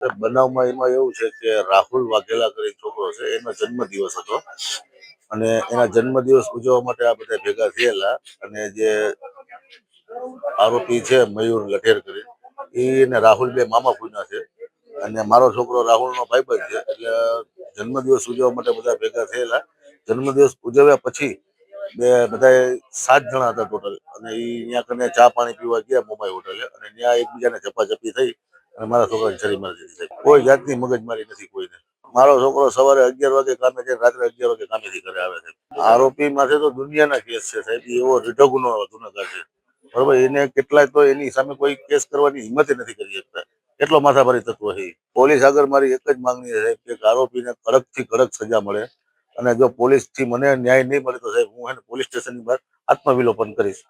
બનાવમાં એમાં એવું છે કે રાહુલ વાઘેલા કરી છોકરો છે, એનો જન્મદિવસ હતો. અને એના જન્મદિવસ ઉજવવા માટે આ બધા ભેગા થયેલા અને જે આરોપી છે, મયુર લઠેર કરી એને રાહુલ બે મામા ફૂના છે. અને મારો છોકરો રાહુલનો ભાઈબંધ છે, એટલે જન્મદિવસ ઉજવવા માટે બધા ભેગા થયેલા. જન્મદિવસ ઉજવ્યા પછી બે બધા સાત જણા હતા ટોટલ અને એ ત્યાં કને ચા પાણી પીવા ગયા મુંબઈ હોટલે અને ત્યાં એકબીજાને ચપાચપી થઈ અને મારા છોકરાને છરી મારી કોઈ જાતની મગજમારી નથી કોઈને. મારો છોકરો સવારે અગિયાર વાગે કામે છે રાત્રે અગિયાર વાગે કામેથી ઘરે આવે છે. આરોપી માથે તો દુનિયાના કેસ છે સાહેબ. એવો રીઢો ગુનો ગુનેગાર છે. બરોબર એને કેટલાય તો એની સામે કોઈ કેસ કરવાની હિંમત નથી કરી શકતા. એટલો માથાભારી તત્વ છે પોલીસ આગળ મારી એક જ માંગણી છે સાહેબ, કે આરોપીને કડકથી કડક સજા મળે. અને જો પોલીસથી મને ન્યાય નહીં મળે તો સાહેબ હું એને પોલીસ સ્ટેશનની બહાર આત્મવિલોપન કરીશ.